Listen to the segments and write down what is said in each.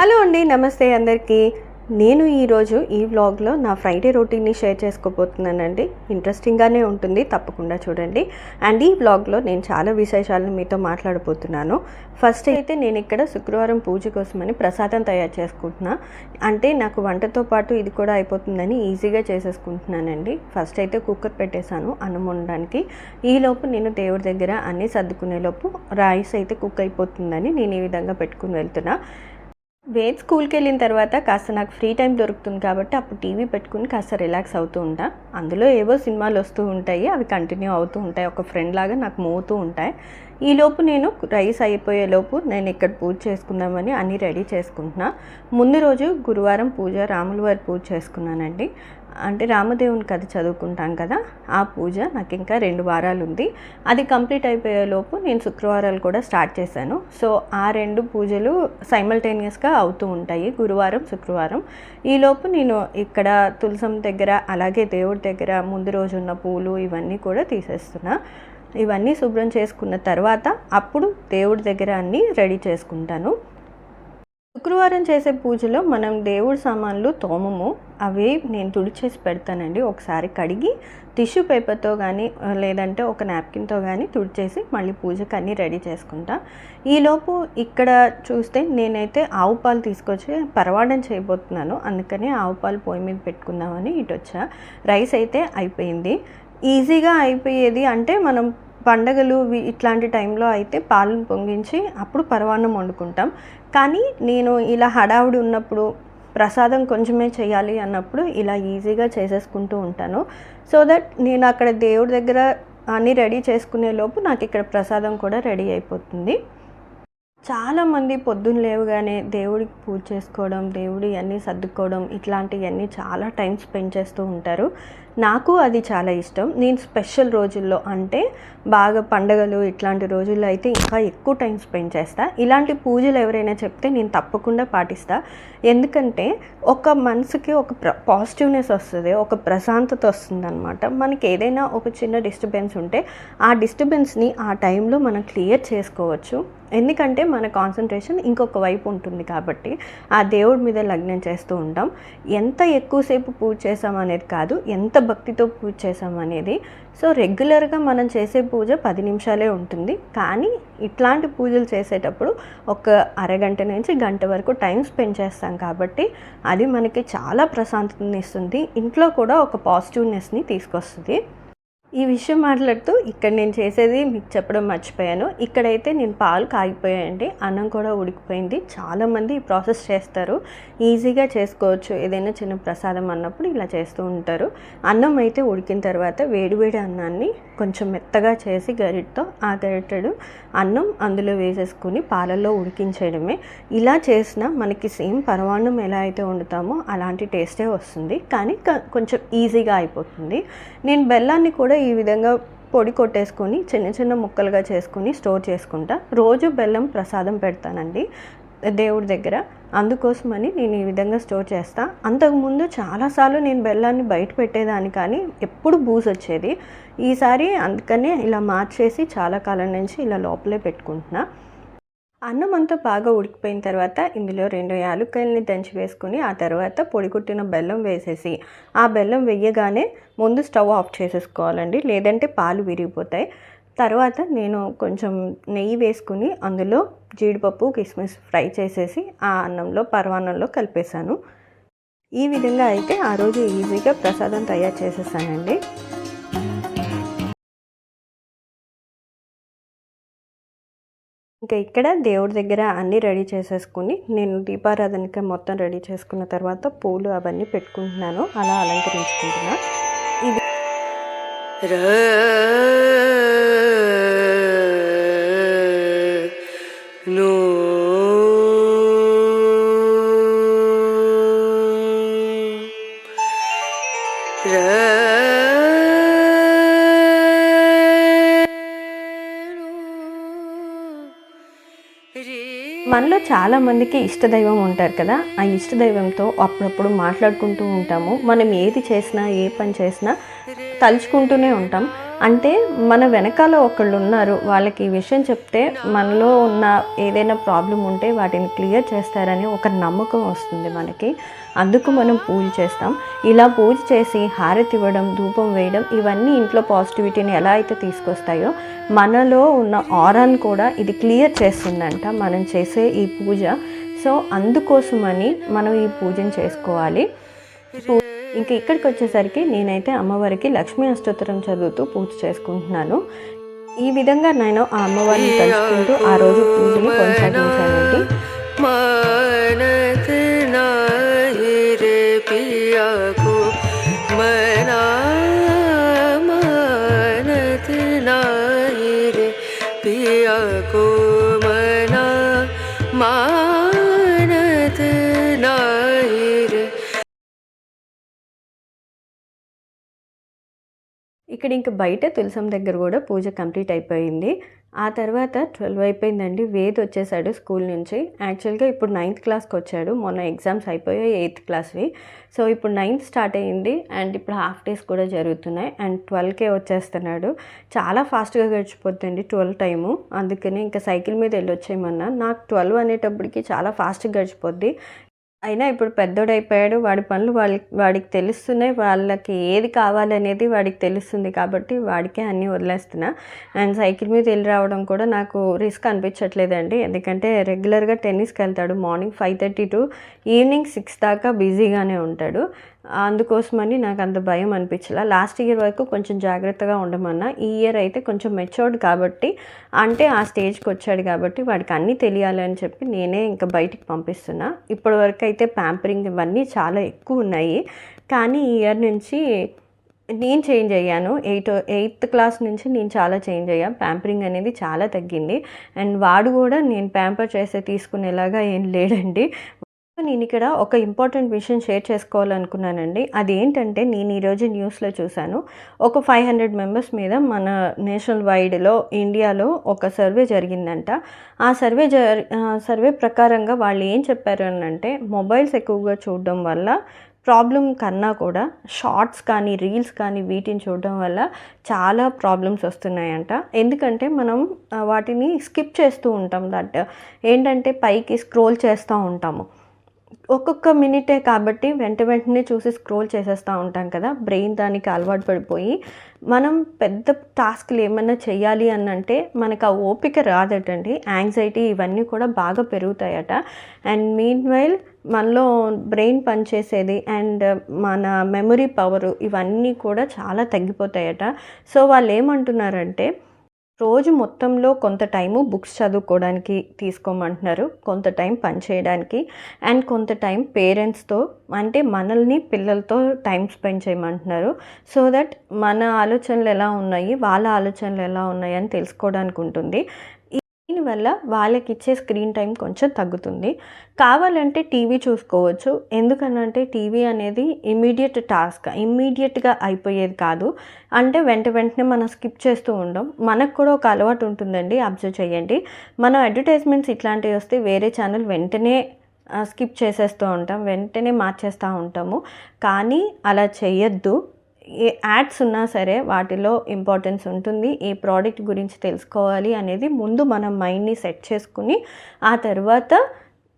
Hello అండి నమస్తే అందరికీ. నేను ఈరోజు ఈ వ్లాగ్లో నా ఫ్రైడే రొటీన్ని షేర్ చేసుకోబోతున్నానండి. ఇంట్రెస్టింగ్గానే ఉంటుంది తప్పకుండా చూడండి. అండ్ ఈ వ్లాగ్లో నేను చాలా విశేషాలను మీతో మాట్లాడబోతున్నాను. ఫస్ట్ అయితే నేను ఇక్కడ శుక్రవారం పూజ కోసమని ప్రసాదం తయారు చేసుకుంటున్నా. అంటే నాకు వంటతో పాటు ఇది కూడా అయిపోతుందని ఈజీగా చేసేసుకుంటున్నానండి. ఫస్ట్ అయితే కుక్కర్ పెట్టేశాను అన్నం వండడానికి. ఈలోపు నేను దేవుడి దగ్గర అన్నీ సర్దుకునేలోపు రైస్ అయితే కుక్ అయిపోతుందని నేను ఈ విధంగా పెట్టుకుని వెళ్తున్నా. వేద్ స్కూల్కి వెళ్ళిన తర్వాత కాస్త నాకు ఫ్రీ టైం దొరుకుతుంది కాబట్టి అప్పుడు టీవీ పెట్టుకుని కాస్త రిలాక్స్ అవుతూ ఉంటా. అందులో ఏవో సినిమాలు వస్తూ ఉంటాయి అవి కంటిన్యూ అవుతూ ఉంటాయి. ఒక ఫ్రెండ్ లాగా నాకు మోగుతూ ఉంటాయి. ఈ లోపు నేను రైస్ అయిపోయే లోపు నేను ఇక్కడ పూజ చేసుకుందామని అన్నీ రెడీ చేసుకుంటున్నా. ముందు రోజు గురువారం పూజ రాముల వారి పూజ చేసుకున్నానండి. అంటే రామదేవుని కథ చదువుకుంటాం కదా ఆ పూజ నాకు ఇంకా రెండు వారాలు ఉంది అది కంప్లీట్ అయిపోయే లోపు నేను శుక్రవారాలు కూడా స్టార్ట్ చేశాను. సో ఆ రెండు పూజలు సైమల్టేనియస్గా అవుతూ ఉంటాయి గురువారం శుక్రవారం. ఈలోపు నేను ఇక్కడ తులసం దగ్గర అలాగే దేవుడి దగ్గర ముందు రోజు ఉన్న పూలు ఇవన్నీ కూడా తీసేస్తున్నా. ఇవన్నీ శుభ్రం చేసుకున్న తర్వాత అప్పుడు దేవుడి దగ్గర అన్నీ రెడీ చేసుకుంటాను. శుక్రవారం చేసే పూజలో మనం దేవుడి సామాన్లు తోమము అవి నేను తుడిచేసి పెడతానండి. ఒకసారి కడిగి టిష్యూ పేపర్తో కానీ లేదంటే ఒక నాప్కిన్తో కానీ తుడిచేసి మళ్ళీ పూజకు అన్నీ రెడీ చేసుకుంటా. ఈలోపు ఇక్కడ చూస్తే నేనైతే ఆవు పాలు తీసుకొచ్చి పరవాడం చేయబోతున్నాను. అందుకని ఆవు పాలు పొయ్యి మీద పెట్టుకుందామని ఇటు వచ్చా రైస్ అయితే అయిపోయింది. ఈజీగా అయిపోయేది అంటే మనం పండగలు ఇట్లాంటి టైంలో అయితే పాలను పొంగించి అప్పుడు పరవాన్నం వండుకుంటాం. కానీ నేను ఇలా హడావుడి ఉన్నప్పుడు ప్రసాదం కొంచెమే చేయాలి అన్నప్పుడు ఇలా ఈజీగా చేసేసుకుంటూ ఉంటాను. సో దట్ నేను అక్కడ దేవుడి దగ్గర అన్నీ రెడీ చేసుకునే లోపు నాకు ఇక్కడ ప్రసాదం కూడా రెడీ అయిపోతుంది. చాలామంది పొద్దున్న లేవగానే దేవుడికి పూజ చేసుకోవడం దేవుడి అన్నీ సర్దుకోవడం ఇట్లాంటివన్నీ చాలా టైం స్పెండ్ చేస్తూ ఉంటారు. నాకు అది చాలా ఇష్టం. నేను స్పెషల్ రోజుల్లో అంటే బాగా పండగలు ఇట్లాంటి రోజుల్లో అయితే ఇంకా ఎక్కువ టైం స్పెండ్ చేస్తా. ఇలాంటి పూజలు ఎవరైనా చెప్తే నేను తప్పకుండా పాటిస్తా. ఎందుకంటే ఒక మనసుకి ఒక ప్ర పాజిటివ్నెస్ వస్తుంది ఒక ప్రశాంతత వస్తుంది అనమాట మనకి ఏదైనా ఒక చిన్న డిస్టర్బెన్స్ ఉంటే ఆ డిస్టర్బెన్స్ని ఆ టైంలో మనం క్లియర్ చేసుకోవచ్చు. ఎందుకంటే మన కాన్సన్ట్రేషన్ ఇంకొక వైపు ఉంటుంది కాబట్టి ఆ దేవుడి మీద లగ్నం చేస్తూ ఉంటాం. ఎంత ఎక్కువసేపు పూజ చేసాం అనేది కాదు ఎంత భక్తితో పూజ చేసాం అనేది. సో రెగ్యులర్గా మనం చేసే పూజ పది నిమిషాలే ఉంటుంది. కానీ ఇట్లాంటి పూజలు చేసేటప్పుడు ఒక అరగంట నుంచి గంట వరకు టైం స్పెండ్ చేస్తాం కాబట్టి అది మనకి చాలా ప్రశాంతతని ఇస్తుంది. ఇంట్లో కూడా ఒక పాజిటివ్నెస్ని తీసుకొస్తుంది. ఈ విషయం మాట్లాడుతూ ఇక్కడ నేను చేసేది మీకు చెప్పడం మర్చిపోయాను. ఇక్కడైతే నేను పాలు కాగిపోయాయండి. అన్నం కూడా ఉడికిపోయింది. చాలామంది ఈ ప్రాసెస్ చేస్తారు. ఈజీగా చేసుకోవచ్చు. ఏదైనా చిన్న ప్రసాదం అన్నప్పుడు ఇలా చేస్తూ ఉంటారు. అన్నం అయితే ఉడికిన తర్వాత వేడివేడి అన్నాన్ని కొంచెం మెత్తగా చేసి గరిటతో ఆ గరిటెడు అన్నం అందులో వేసేసుకుని పాలల్లో ఉడికించేయడమే. ఇలా చేసిన మనకి సేమ్ పరమాన్నం ఎలా అయితే వండుతామో అలాంటి టేస్టే వస్తుంది. కానీ కొంచెం ఈజీగా అయిపోతుంది. నేను బెల్లాన్ని కూడా ఈ విధంగా పొడి కొట్టేసుకొని చిన్న చిన్న ముక్కలుగా చేసుకొని స్టోర్ చేసుకుంటా. రోజు బెల్లం ప్రసాదం పెడతానండి దేవుడి దగ్గర. అందుకోసమని నేను ఈ విధంగా స్టోర్ చేస్తా. అంతకుముందు చాలాసార్లు నేను బెల్లాన్ని బయట పెట్టేదాన్ని కానీ ఎప్పుడు బూజ్ వచ్చేది. ఈసారి అందుకనే ఇలా మార్చేసి చాలా కాలం నుంచి ఇలా లోపలే పెట్టుకుంటున్నా. అన్నం అంతా బాగా ఉడికిపోయిన తర్వాత ఇందులో రెండు యాలుక్కాయలని దంచి వేసుకుని ఆ తర్వాత పొడి కొట్టిన బెల్లం వేసేసి ఆ బెల్లం వేయగానే ముందు స్టవ్ ఆఫ్ చేసేసుకోవాలండి. లేదంటే పాలు విరిగిపోతాయి. తర్వాత నేను కొంచెం నెయ్యి వేసుకుని అందులో జీడిపప్పు కిస్మిస్ ఫ్రై చేసేసి ఆ అన్నంలో పరవాన్నంలో కలిపేశాను. ఈ విధంగా అయితే ఆ రోజు ఈజీగా ప్రసాదం తయారు చేసేసానండి. ఇంకా ఇక్కడ దేవుడి దగ్గర అన్నీ రెడీ చేసేసుకుని నేను దీపారాధనకి మొత్తం రెడీ చేసుకున్న తర్వాత పూలు అవన్నీ పెట్టుకుంటున్నాను. అలా అలంకరించుకుంటున్నా. ఇది నో మనలో చాలా మందికి ఇష్టదైవం ఉంటారు కదా ఆ ఇష్టదైవంతో అప్పుడప్పుడు మాట్లాడుకుంటూ ఉంటాము. మనం ఏది చేసినా ఏ పని చేసినా తలుచుకుంటూనే ఉంటాం. అంటే మన వెనకాల ఒకళ్ళు ఉన్నారు వాళ్ళకి ఈ విషయం చెప్తే మనలో ఉన్న ఏదైనా ప్రాబ్లం ఉంటే వాటిని క్లియర్ చేస్తారని ఒక నమ్మకం వస్తుంది మనకి. అందుకు మనం పూజ చేస్తాం. ఇలా పూజ చేసి హారతి ఇవ్వడం ధూపం వేయడం ఇవన్నీ ఇంట్లో పాజిటివిటీని ఎలా అయితే తీసుకొస్తాయో మనలో ఉన్న ఆరాన్ కూడా ఇది క్లియర్ చేస్తుందంట మనం చేసే ఈ పూజ. సో అందుకోసమని మనం ఈ పూజను చేసుకోవాలి. పూ- ఇంకా ఇక్కడికి వచ్చేసరికి నేనైతే అమ్మవారికి లక్ష్మీ అష్టోత్తరం చదువుతూ పూజ చేసుకుంటున్నాను ఈ విధంగా నేను ఆ అమ్మవారిని తలుచుకుంటూ ఆ రోజు పూజని కొనసాగించానండి मानत नाही रे पिया को ఇక్కడ ఇంక బయట తులసం దగ్గర కూడా పూజ కంప్లీట్ అయిపోయింది. ఆ తర్వాత ట్వెల్వ్ అయిపోయిందండి. వేద్ వచ్చేసాడు స్కూల్ నుంచి. యాక్చువల్గా ఇప్పుడు నైన్త్ క్లాస్కి వచ్చాడు. మొన్న ఎగ్జామ్స్ అయిపోయాయి ఎయిత్ క్లాస్వి. సో ఇప్పుడు నైన్త్ స్టార్ట్ అయ్యింది అండ్ ఇప్పుడు హాఫ్ డేస్ కూడా జరుగుతున్నాయి. అండ్ ట్వెల్వ్కే వచ్చేస్తున్నాడు. చాలా ఫాస్ట్గా గడిచిపోతుంది ట్వెల్వ్ టైము. అందుకని ఇంకా సైకిల్ మీద వెళ్ళి వచ్చేయమన్నా నాకు ట్వెల్వ్ అనేటప్పటికి చాలా ఫాస్ట్గా గడిచిపోద్ది. అయినా ఇప్పుడు పెద్దోడైపోయాడు అయిపోయాడు వాడి పనులు వాళ్ళకి వాడికి తెలుస్తున్నాయి వాళ్ళకి ఏది కావాలనేది వాడికి తెలుస్తుంది కాబట్టి వాడికే అన్నీ వదిలేస్తున్నా. అండ్ సైకిల్ మీద వెళ్ళి రావడం కూడా నాకు రిస్క్ అనిపించట్లేదండి. ఎందుకంటే రెగ్యులర్గా టెన్నిస్కి వెళ్తాడు morning five thirty to evening six దాకా బిజీగానే ఉంటాడు. అందుకోసమని నాకు అంత భయం అనిపించలా. లాస్ట్ ఇయర్ వరకు కొంచెం జాగ్రత్తగా ఉండమన్నా. ఈ ఇయర్ అయితే కొంచెం మెచ్యూర్డ్ కాబట్టి అంటే ఆ స్టేజ్కి వచ్చాడు కాబట్టి వాడికి అన్నీ తెలియాలి అని చెప్పి నేనే ఇంకా బయటికి పంపిస్తున్నా. ఇప్పటి వరకు అయితే ప్యాంపరింగ్ ఇవన్నీ చాలా ఎక్కువ ఉన్నాయి. కానీ ఈ ఇయర్ నుంచి నేను చేంజ్ అయ్యాను. ఎయిట్ ఎయిత్ క్లాస్ నుంచి నేను చాలా చేంజ్ అయ్యాను ప్యాంపరింగ్ అనేది చాలా తగ్గింది. అండ్ వాడు కూడా నేను ప్యాంపర్ చేస్తే తీసుకునేలాగా ఏం లేడండి. నేను ఇక్కడ ఒక ఇంపార్టెంట్ విషయం షేర్ చేసుకోవాలనుకున్నానండి. అది ఏంటంటే నేను ఈరోజు న్యూస్లో చూశాను. ఒక ఫైవ్ హండ్రెడ్ మెంబర్స్ మీద మన నేషనల్ వైడ్లో ఇండియాలో ఒక సర్వే జరిగిందంట. ఆ సర్వే జరి ఆ సర్వే ప్రకారంగా వాళ్ళు ఏం చెప్పారు అనంటే అంటే మొబైల్స్ ఎక్కువగా చూడడం వల్ల ప్రాబ్లం కన్నా కూడా షార్ట్స్ కానీ రీల్స్ కానీ వీటిని చూడడం వల్ల చాలా ప్రాబ్లమ్స్ వస్తున్నాయంట. ఎందుకంటే మనం వాటిని స్కిప్ చేస్తూ ఉంటాం దట్. ఏంటంటే పైకి స్క్రోల్ చేస్తూ ఉంటాము. ఒక్కొక్క మినిటే కాబట్టి వెంట వెంటనే చూసి స్క్రోల్ చేసేస్తూ ఉంటాం కదా బ్రెయిన్ దానికి అలవాటు పడిపోయి. మనం పెద్ద టాస్క్లు ఏమన్నా చేయాలి అని అంటే మనకు ఆ ఓపిక రాదటండి. యాంగ్జైటీ ఇవన్నీ కూడా బాగా పెరుగుతాయట. అండ్ మీన్ వైల్ మనలో బ్రెయిన్ పనిచేసేది అండ్ మన మెమరీ పవర్ ఇవన్నీ కూడా చాలా తగ్గిపోతాయట. సో వాళ్ళు ఏమంటున్నారంటే రోజు మొత్తంలో కొంత టైము బుక్స్ చదువుకోవడానికి తీసుకోమంటున్నారు. కొంత టైం పని చేయడానికి అండ్ కొంత టైం పేరెంట్స్తో అంటే మనల్ని పిల్లలతో టైం స్పెండ్ చేయమంటున్నారు. సో దట్ మన ఆలోచనలు ఎలా ఉన్నాయి వాళ్ళ ఆలోచనలు ఎలా ఉన్నాయి అని తెలుసుకోవడానికి ఉంటుంది. దీనివల్ల వాళ్ళకి ఇచ్చే స్క్రీన్ టైం కొంచెం తగ్గుతుంది. కావాలంటే టీవీ చూసుకోవచ్చు. ఎందుకనంటే టీవీ అనేది ఇమీడియట్ టాస్క్ ఇమ్మీడియట్గా అయిపోయేది కాదు. అంటే వెంట వెంటనే మనం స్కిప్ చేస్తూ ఉండం. మనకు కూడా ఒక అలవాటు ఉంటుందండి అబ్జర్వ్ చేయండి. మనం అడ్వర్టైజ్మెంట్స్ ఇట్లాంటివి వస్తే వేరే ఛానల్ వెంటనే స్కిప్ చేసేస్తూ ఉంటాం వెంటనే మార్చేస్తూ ఉంటాము. కానీ అలా చేయొద్దు. యాడ్స్ ఉన్నా సరే వాటిలో ఇంపార్టెన్స్ ఉంటుంది. ఏ ప్రోడక్ట్ గురించి తెలుసుకోవాలి అనేది ముందు మనం మైండ్ని సెట్ చేసుకుని ఆ తర్వాత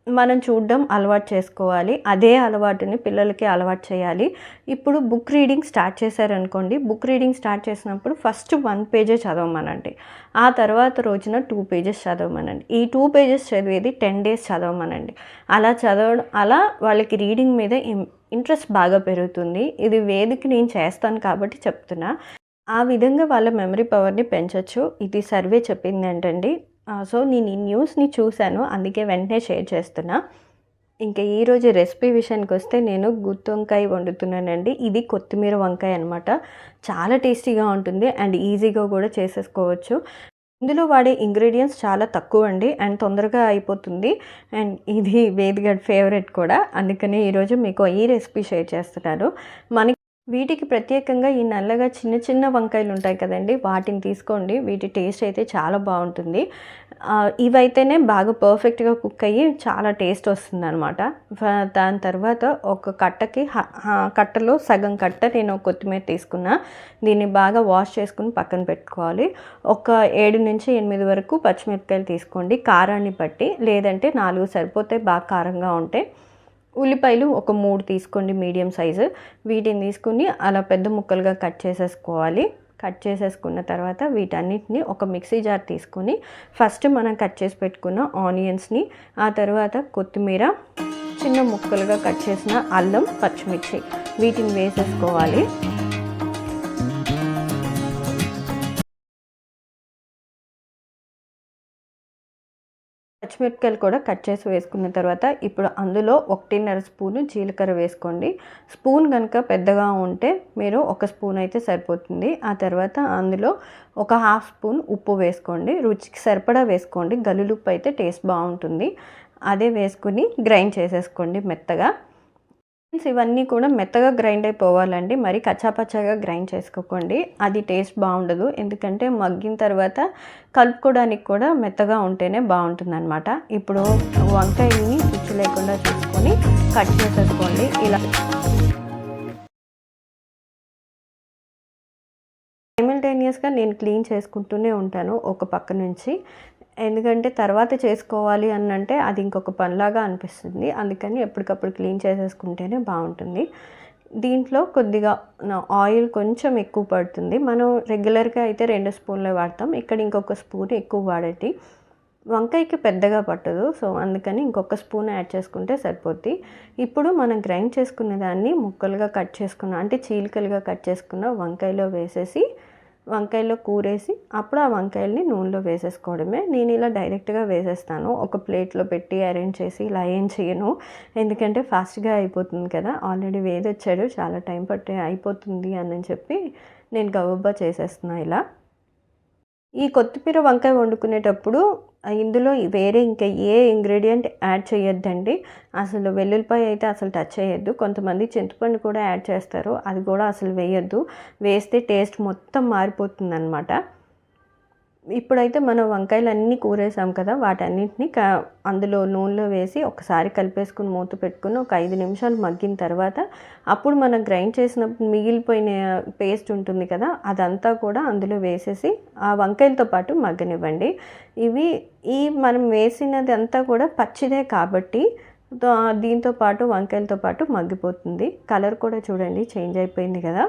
మనం చూడడం అలవాటు చేసుకోవాలి. అదే అలవాటుని పిల్లలకి అలవాటు చేయాలి. ఇప్పుడు బుక్ రీడింగ్ స్టార్ట్ చేశారనుకోండి బుక్ రీడింగ్ స్టార్ట్ చేసినప్పుడు ఫస్ట్ వన్ పేజే చదవమనండి. ఆ తర్వాత రోజున టూ పేజెస్ చదవమనండి. ఈ టూ పేజెస్ చదివేది టెన్ డేస్ చదవమనండి. అలా చదవడం అలా వాళ్ళకి రీడింగ్ మీద ఇంట్రెస్ట్ బాగా పెరుగుతుంది. ఇది వేదిక నేను చేస్తాను కాబట్టి చెప్తున్నా. ఆ విధంగా వాళ్ళ మెమరీ పవర్ని పెంచవచ్చు ఇది సర్వే చెప్పింది ఏంటండి? సో నేను ఈ న్యూస్ని చూశాను అందుకే వెంటనే షేర్ చేస్తున్నా. ఇంకా ఈరోజు రెసిపీ విషయానికి వస్తే నేను గుత్తి వంకాయ వండుతున్నానండి. ఇది కొత్తిమీర వంకాయ అనమాట చాలా టేస్టీగా ఉంటుంది అండ్ ఈజీగా కూడా చేసేసుకోవచ్చు. ఇందులో వాడే ఇంగ్రీడియంట్స్ చాలా తక్కువ అండి అండ్ తొందరగా అయిపోతుంది. అండ్ ఇది వేదిగడ్ ఫేవరెట్ కూడా అందుకని ఈరోజు మీకు ఈ రెసిపీ షేర్ చేస్తున్నాను. మనకి వీటికి ప్రత్యేకంగా ఈ నల్లగా చిన్న చిన్న వంకాయలు ఉంటాయి కదండి వాటిని తీసుకోండి. వీటి టేస్ట్ అయితే చాలా బాగుంటుంది. ఇవైతేనే బాగా పర్ఫెక్ట్గా కుక్ అయ్యి చాలా టేస్ట్ వస్తుంది అనమాట దాని తర్వాత ఒక కట్టకి కట్టలో సగం కట్ట నేను కొత్తిమీర తీసుకున్నా. దీన్ని బాగా వాష్ చేసుకుని పక్కన పెట్టుకోవాలి. ఒక ఏడు నుంచి ఎనిమిది వరకు పచ్చిమిరపకాయలు తీసుకోండి కారాన్ని బట్టి. లేదంటే నాలుగు సరిపోతే బాగా కారంగా ఉంటే ఉల్లిపాయలు ఒక మూడు తీసుకోండి మీడియం సైజు. వీటిని తీసుకుని అలా పెద్ద ముక్కలుగా కట్ చేసేసుకోవాలి. కట్ చేసేసుకున్న తర్వాత వీటన్నిటిని ఒక మిక్సీ జార్ తీసుకొని ఫస్ట్ మనం కట్ చేసి పెట్టుకున్న ఆనియన్స్ని ఆ తర్వాత కొత్తిమీర చిన్న ముక్కలుగా కట్ చేసిన అల్లం పచ్చిమిర్చి వీటిని వేసేసుకోవాలి. పచ్చిమిరపకాయలు కూడా కట్ చేసి వేసుకున్న తర్వాత ఇప్పుడు అందులో ఒకటిన్నర స్పూను జీలకర్ర వేసుకోండి. స్పూన్ కనుక పెద్దగా ఉంటే మీరు ఒక స్పూన్ అయితే సరిపోతుంది. ఆ తర్వాత అందులో ఒక హాఫ్ స్పూన్ ఉప్పు వేసుకోండి. రుచికి సరిపడా వేసుకోండి. గలులుప్పు అయితే టేస్ట్ బాగుంటుంది. అదే వేసుకుని గ్రైండ్ చేసేసుకోండి మెత్తగా. ఇవన్నీ కూడా మెత్తగా గ్రైండ్ అయిపోవాలండి. మరి కచ్చాపచ్చాగా గ్రైండ్ చేసుకోకండి. అది టేస్ట్ బాగుండదు. ఎందుకంటే మగ్గిన తర్వాత కలుపుకోవడానికి కూడా మెత్తగా ఉంటేనే బాగుంటుంది అనమాట ఇప్పుడు వంకాయని రుచి లేకుండా చూసుకొని కట్ చేసేసుకోండి. ఇలా సైమిల్టేనియస్గా నేను క్లీన్ చేసుకుంటూనే ఉంటాను. ఒక పక్క నుంచి ఎందుకంటే తర్వాత చేసుకోవాలి అని అంటే అది ఇంకొక పనిలాగా అనిపిస్తుంది. అందుకని ఎప్పటికప్పుడు క్లీన్ చేసేసుకుంటేనే బాగుంటుంది. దీంట్లో కొద్దిగా నా- ఆయిల్ కొంచెం ఎక్కువ పడుతుంది. మనం రెగ్యులర్గా అయితే రెండు స్పూన్లే వాడతాం. ఇక్కడ ఇంకొక స్పూన్ ఎక్కువ వాడండి వంకాయకి పెద్దగా పట్టదు. సో అందుకని ఇంకొక స్పూన్ యాడ్ చేసుకుంటే సరిపోద్ది. ఇప్పుడు మనం గ్రైండ్ చేసుకునే దాన్ని ముక్కలుగా కట్ చేసుకున్న అంటే చీలికలుగా కట్ చేసుకున్న వంకాయలో వేసేసి వంకాయలో కూరేసి అప్పుడు ఆ వంకాయల్ని నూనెలో వేసేసుకోవడమే. నేను ఇలా డైరెక్ట్గా వేసేస్తాను. ఒక ప్లేట్లో పెట్టి అరేంజ్ చేసి ఇలా ఏం చేయను. ఎందుకంటే ఫాస్ట్గా అయిపోతుంది కదా. ఆల్రెడీ వేదొచ్చాడు. చాలా టైం పట్టే అయిపోతుంది అని చెప్పి నేను గబబ్బా చేసేస్తున్నా ఇలా. ఈ కొత్తిమీర వంకాయ వండుకునేటప్పుడు ఇందులో వేరే ఇంకా ఏ ఇంగ్రీడియంట్ యాడ్ చేయొద్దండి. అసలు వెల్లుల్లిపాయ అయితే అసలు టచ్ చేయొద్దు. కొంతమంది చింతపండు కూడా యాడ్ చేస్తారు. అది కూడా అసలు వేయొద్దు. వేస్తే టేస్ట్ మొత్తం మారిపోతుంది అనమాట ఇప్పుడైతే మనం వంకాయలు అన్నీ కూరేసాం కదా వాటన్నిటిని క అందులో నూనెలో వేసి ఒకసారి కలిపేసుకుని మూత పెట్టుకుని ఒక ఐదు నిమిషాలు మగ్గిన తర్వాత అప్పుడు మనం గ్రైండ్ చేసినప్పుడు మిగిలిపోయిన పేస్ట్ ఉంటుంది కదా అదంతా కూడా అందులో వేసేసి ఆ వంకాయలతో పాటు మగ్గనివ్వండి. ఇవి ఈ మనం వేసినది అంతా కూడా పచ్చిదే కాబట్టి దీంతో పాటు వంకాయలతో పాటు మగ్గిపోతుంది. కలర్ కూడా చూడండి చేంజ్ అయిపోయింది కదా.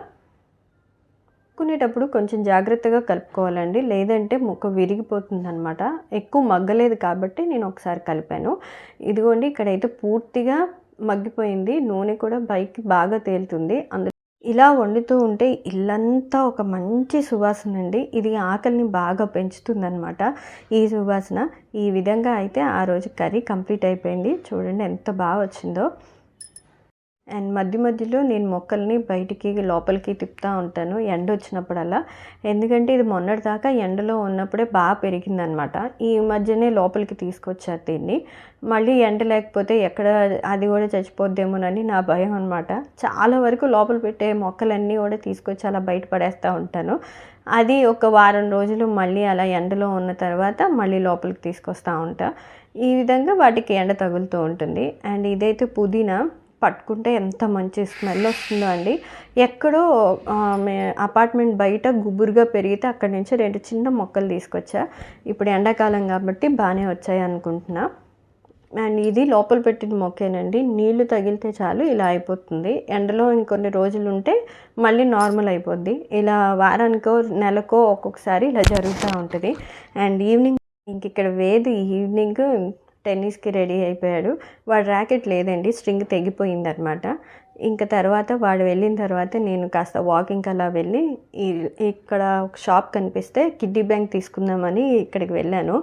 కలుపుకునేటప్పుడు కొంచెం జాగ్రత్తగా కలుపుకోవాలండి. లేదంటే ముక్క విరిగిపోతుంది అనమాట ఎక్కువ మగ్గలేదు కాబట్టి నేను ఒకసారి కలిపాను. ఇదిగోండి ఇక్కడైతే పూర్తిగా మగ్గిపోయింది. నూనె కూడా పైకి బాగా తేలుతుంది. అందు ఇలా వండుతూ ఉంటే ఇల్లంతా ఒక మంచి సువాసన అండి. ఇది ఆకలిని బాగా పెంచుతుందనమాట ఈ సువాసన. ఈ విధంగా అయితే ఆ రోజు కర్రీ కంప్లీట్ అయిపోయింది. చూడండి ఎంత బాగా వచ్చిందో. అండ్ మధ్య మధ్యలో నేను మొక్కల్ని బయటికి లోపలికి తిప్పుతూ ఉంటాను ఎండ వచ్చినప్పుడల్లా. ఎందుకంటే ఇది మొన్నటిదాకా ఎండలో ఉన్నప్పుడే బాగా పెరిగిందనమాట ఈ మధ్యనే లోపలికి తీసుకొచ్చారు దీన్ని. మళ్ళీ ఎండ లేకపోతే ఎక్కడ అది కూడా చచ్చిపోద్దేమోనని నా భయం అనమాట చాలా వరకు లోపల పెట్టే మొక్కలన్నీ కూడా తీసుకొచ్చి అలా బయట పడేస్తూ ఉంటాను. అది ఒక వారం రోజులు మళ్ళీ అలా ఎండలో ఉన్న తర్వాత మళ్ళీ లోపలికి తీసుకొస్తూ ఉంటా. ఈ విధంగా వాటికి ఎండ తగులుతూ ఉంటుంది. అండ్ ఇదైతే పుదీనా. పట్టుకుంటే ఎంత మంచి స్మెల్ వస్తుందో అండి. ఎక్కడో మే అపార్ట్మెంట్ బయట గుబురుగా పెరిగితే అక్కడి నుంచి రెండు చిన్న మొక్కలు తీసుకొచ్చా. ఇప్పుడు ఎండాకాలం కాబట్టి బాగానే వచ్చాయి అనుకుంటున్నా. అండ్ ఇది లోపల పెట్టిన మొక్కేనండి. నీళ్ళు తగిలితే చాలు ఇలా అయిపోతుంది. ఎండలో ఇంకొన్ని రోజులు ఉంటే మళ్ళీ నార్మల్ అయిపోద్ది. ఇలా వారానికో నెలకో ఒక్కొక్కసారి ఇలా జరుగుతూ ఉంటుంది. అండ్ ఈవినింగ్ ఇంక ఇక్కడ వేది ఈవినింగ్ టెన్నిస్కి రెడీ అయిపోయాడు. వాడు ర్యాకెట్ లేదండి స్ట్రింగ్ తెగిపోయిందనమాట. ఇంకా తర్వాత వాడు వెళ్ళిన తర్వాత నేను కాస్త వాకింగ్ అలా వెళ్ళి ఇక్కడ ఒక షాప్ కనిపిస్తే కిడ్డీ బ్యాంక్ తీసుకుందామని ఇక్కడికి వెళ్ళాను.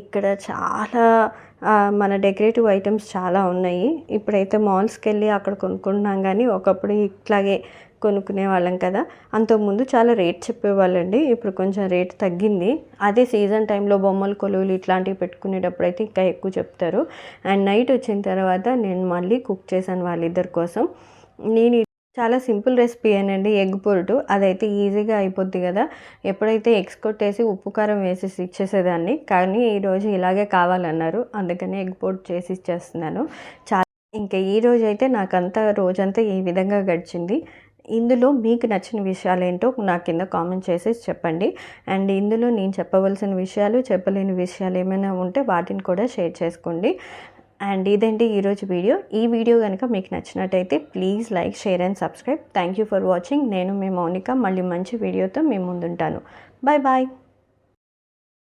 ఇక్కడ చాలా మన డెకరేటివ్ ఐటమ్స్ చాలా ఉన్నాయి. ఇప్పుడైతే మాల్స్కి వెళ్ళి అక్కడ కొనుక్కుంటున్నాం కానీ ఒకప్పుడు ఇట్లాగే కొనుక్కునే వాళ్ళం కదా. అంతకుముందు చాలా రేట్ చెప్పేవాళ్ళండి. ఇప్పుడు కొంచెం రేట్ తగ్గింది. అదే సీజన్ టైంలో బొమ్మలు కొలువులు ఇట్లాంటివి పెట్టుకునేటప్పుడు అయితే ఇంకా ఎక్కువ చెప్తారు. అండ్ నైట్ వచ్చిన తర్వాత నేను మళ్ళీ కుక్ చేశాను వాళ్ళిద్దరి కోసం. నేను చాలా సింపుల్ రెసిపీ అనండి ఎగ్ పొరుటు. అదైతే ఈజీగా అయిపోద్ది కదా. ఎప్పుడైతే ఎగ్స్ కొట్టేసి ఉప్పు కారం వేసేసి ఇచ్చేసేదాన్ని. కానీ ఈరోజు ఇలాగే కావాలన్నారు. అందుకని ఎగ్ పొరుటు చేసి ఇచ్చేస్తున్నాను. చాలా ఇంకా ఈ రోజు అయితే నాకంతా రోజంతా ఈ విధంగా గడిచింది. ఇందులో మీకు నచ్చిన విషయాలు ఏంటో నా కింద కామెంట్ చేసి చెప్పండి. అండ్ ఇందులో నేను చెప్పవలసిన విషయాలు చెప్పలేని విషయాలు ఏమైనా ఉంటే వాటిని కూడా షేర్ చేసుకోండి. అండ్ ఇదండి ఈరోజు వీడియో. ఈ వీడియో కనుక మీకు నచ్చినట్టయితే please like share and subscribe. Thank you for watching. నేను మీ మౌనిక. మళ్ళీ మంచి వీడియోతో మీ ముందుంటాను. Bye bye.